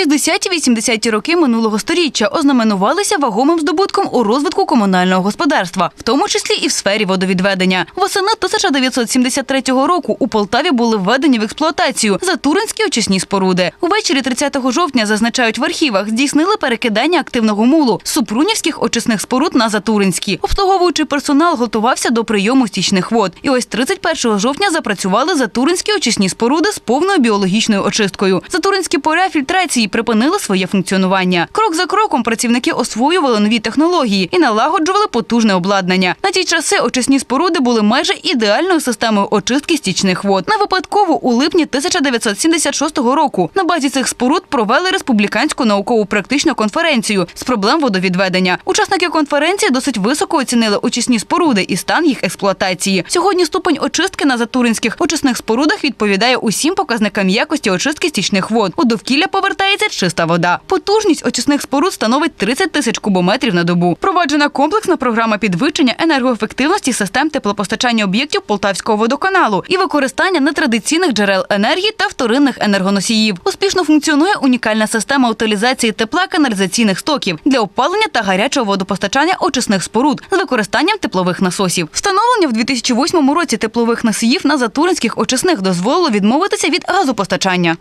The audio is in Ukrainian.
60-80-ті роки минулого сторіччя ознаменувалися вагомим здобутком у розвитку комунального господарства, в тому числі і в сфері водовідведення. Восени 1973 року у Полтаві були введені в експлуатацію затуринські очисні споруди. Увечері 30 жовтня зазначають в архівах, здійснили перекидання активного мулу супрунівських очисних споруд на затуринські. Обслуговуючий персонал готувався до прийому стічних вод. І ось 31 жовтня запрацювали затуринські очисні споруди з повною біологічною очисткою. Затуринські поля фільтрації припинили своє функціонування. Крок за кроком працівники освоювали нові технології і налагоджували потужне обладнання. На ті часи очисні споруди були майже ідеальною системою очистки стічних вод. Не випадково у липні 1976 року на базі цих споруд провели республіканську наукову практичну конференцію з проблем водовідведення. Учасники конференції досить високо оцінили очисні споруди і стан їх експлуатації. Сьогодні ступень очистки на затуринських очисних спорудах відповідає усім показникам якості очистки стічних вод. У довкілля повертається чиста вода. Потужність очисних споруд становить 30 тисяч кубометрів на добу. Проваджена комплексна програма підвищення енергоефективності систем теплопостачання об'єктів Полтавського водоканалу і використання нетрадиційних джерел енергії та вторинних енергоносіїв. Успішно функціонує унікальна система утилізації тепла каналізаційних стоків для опалення та гарячого водопостачання очисних споруд з використанням теплових насосів. Встановлення в 2008 році теплових носіїв на затуринських очисних дозволило відмовитися від газопостачання.